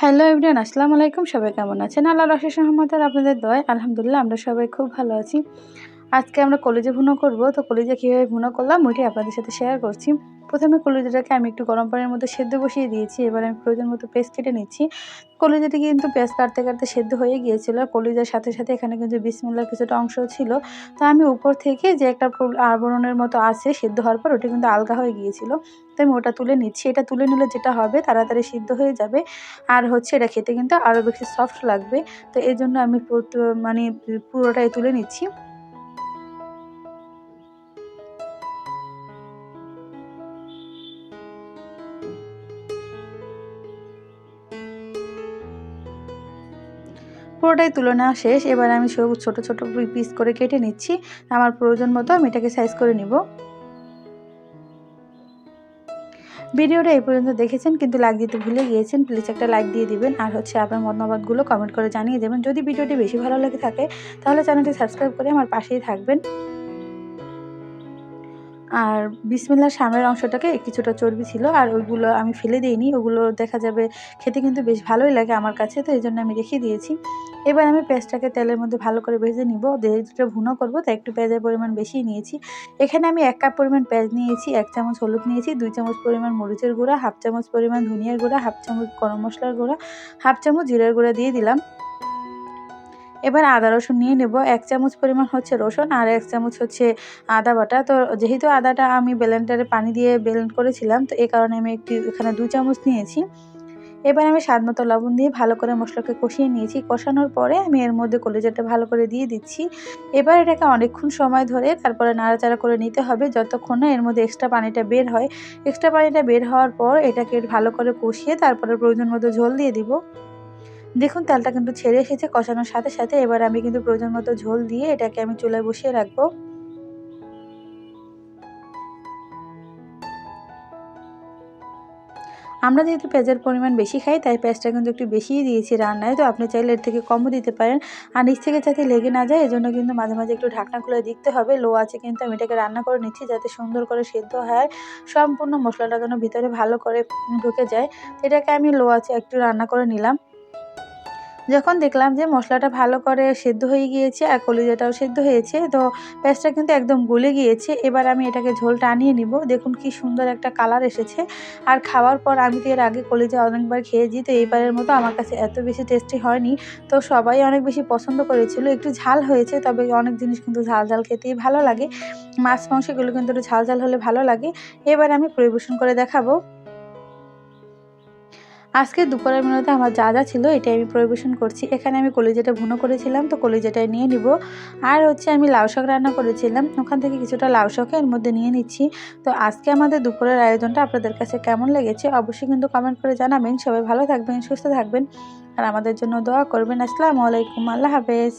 Hello everyone আসসালামু আলাইকুম। সবাই কেমন আছেন? আল্লাহ রশেষ রহমতের আপনাদের দয় আলহামদুলিল্লাহ আমরা সবাই খুব ভালো আছি। আজকে আমরা কলেজে ভুনো করব। তো কলেজে কীভাবে ভুনো করলাম ওইটি আপনাদের সাথে শেয়ার করছি। প্রথমে কলেজাটাকে আমি একটু গরম পানির মধ্যে সেদ্ধ বসিয়ে দিয়েছি, এবার আমি প্রয়োজন মতো পেস্ট কেটে নিচ্ছি। কলেজাটি কিন্তু পেঁয়াজ কাটতে কাটতে সেদ্ধ হয়ে গিয়েছিল কলেজার সাথে সাথে এখানে কিন্তু বিসমিল্লার কিছুটা অংশ ছিল। তো আমি উপর থেকে যে একটা আবরণের মতো আছে সেদ্ধ হওয়ার পর ওটা কিন্তু আলগা হয়ে গিয়েছিল। তো আমি ওটা তুলে নিচ্ছি, এটা তুলে নিলে যেটা হবে তাড়াতাড়ি সিদ্ধ হয়ে যাবে। আর হচ্ছে এটা খেতে কিন্তু আরও বেশি সফট লাগবে। তো এই জন্য আমি মানে পুরোটাই তুলে নিচ্ছি। পুরোটাই তুলে নেওয়া শেষ। এবার আমি সব ছোটো ছোটো পিস করে কেটে নিচ্ছি। আমার প্রয়োজন মতো আমি এটাকে সাইজ করে নিব। ভিডিওটা এই পর্যন্ত দেখেছেন, কিন্তু লাইক দিতে ভুলে গিয়েছেন প্লিজ একটা লাইক দিয়ে দিবেন। আর হচ্ছে আপনার মতামতগুলো কমেন্ট করে জানিয়ে দেবেন। যদি ভিডিওটি বেশি ভালো লেগে থাকে, তাহলে চ্যানেলটি সাবস্ক্রাইব করে আমার পাশেই থাকবেন। আর বিসমিল্লার সামনের অংশটাকে কিছুটা চর্বি ছিল, আর ওইগুলো আমি ফেলে দিইনি। ওগুলো দেখা যাবে খেতে কিন্তু বেশ ভালোই লাগে আমার কাছে, তো এই জন্য আমি রেখে দিয়েছি। এবার আমি পেঁয়াজটাকে তেলের মধ্যে ভালো করে ভেজে নিব। যেটা ভুনো করব, তাই একটু পেঁয়াজের পরিমাণ বেশি নিয়েছি। এখানে আমি এক কাপ পরিমাণ পেঁয়াজ নিয়েছি, এক চামচ হলুদ নিয়েছি, দুই চামচ পরিমাণ মরিচের গুঁড়া, হাফ চামচ পরিমাণ ধনিয়ার গুঁড়া, হাফ চামচ গরম মশলার গুঁড়া, হাফ চামচ জিরার গুঁড়া দিয়ে দিলাম। এবার আদা রসুন নিয়ে নেব। এক চামচ পরিমাণ হচ্ছে রসুন আর এক চামচ হচ্ছে আদা বাটা। তো যেহেতু আদাটা আমি ব্লেন্ডারে পানি দিয়ে ব্লেন্ড করেছিলাম, তো এই কারণে আমি একটি এখানে দু চামচ নিয়েছি। এবার আমি স্বাদ মতো লবণ দিয়ে ভালো করে মশলাকে কষিয়ে নিয়েছি। কষানোর পরে আমি এর মধ্যে কলেজাটা ভালো করে দিয়ে দিচ্ছি। এবার এটাকে অনেকক্ষণ সময় ধরে তারপরে নাড়াচাড়া করে নিতে হবে। যতক্ষণ না এর মধ্যে এক্সট্রা পানিটা বের হয়। এক্সট্রা পানিটা বের হওয়ার পর এটাকে ভালো করে কষিয়ে তারপরে প্রয়োজন মতো ঝোল দিয়ে দিব। দেখুন, তেলটা কিন্তু ছেড়ে এসেছে, কষানোর সাথে সাথে এবার আমি কিন্তু প্রয়োজন মতো ঝোল দিয়ে এটাকে আমি চুলায় বসিয়ে রাখব। আমরা যেহেতু পেঁয়াজের পরিমাণ বেশি খাই, তাই পেঁয়াজটা কিন্তু একটু বেশিই দিয়েছি রান্নায়। তো আপনি চাইলে এর থেকে কমও দিতে পারেন। আর নিচ থেকে যাতে লেগে না যায়, এজন্য কিন্তু মাঝে মাঝে একটু ঢাকনা খুলে দেখতে হবে। লো আছে কিন্তু, আমি এটাকে রান্না করে নিচ্ছি যাতে সুন্দর করে সেদ্ধ হয়। সম্পূর্ণ মশলাটা যেন ভিতরে ভালো করে ঢুকে যায়। এটাকে আমি লো আছে একটু রান্না করে নিলাম। যখন দেখলাম যে মশলাটা ভালো করে সেদ্ধ হয়ে গিয়েছে আর কলিজাটাও সেদ্ধ হয়েছে, তো পেঁয়াজটা কিন্তু একদম গলে গিয়েছে। এবার আমি এটাকে ঝোল টানিয়ে নিব। দেখুন কি সুন্দর একটা কালার এসেছে। আর খাওয়ার পর আমি তো এর আগে কলিজা অনেকবার খেয়েছি, তো এইবারের মতো আমার কাছে এত বেশি টেস্টি হয়নি। তো সবাই অনেক বেশি পছন্দ করেছিল। একটু ঝাল হয়েছে, তবে অনেক জিনিস কিন্তু ঝাল ঝাল খেতেই ভালো লাগে। মাছ মাংসগুলো কিন্তু একটু ঝাল ঝাল হলে ভালো লাগে। এবার আমি পরিবেশন করে দেখাবো। আজকে দুপুরের মেনুতে আমার যা যা ছিল এটাই আমি পরিবেশন করছি। এখানে আমি কলিজাটা ভুনো করেছিলাম, তো কলিজাটাই নিয়ে নিব। আর হচ্ছে আমি লাউ শাক রান্না করেছিলাম, ওখান থেকে কিছুটা লাউ শাক এর মধ্যে নিয়ে নিচ্ছি। তো আজকে আমাদের দুপুরের আয়োজনটা আপনাদের কাছে কেমন লেগেছে অবশ্যই কিন্তু কমেন্ট করে জানাবেন। সবাই ভালো থাকবেন, সুস্থ থাকবেন, আর আমাদের জন্য দোয়া করবেন। আসসালামু আলাইকুম, আল্লাহ হাফেজ।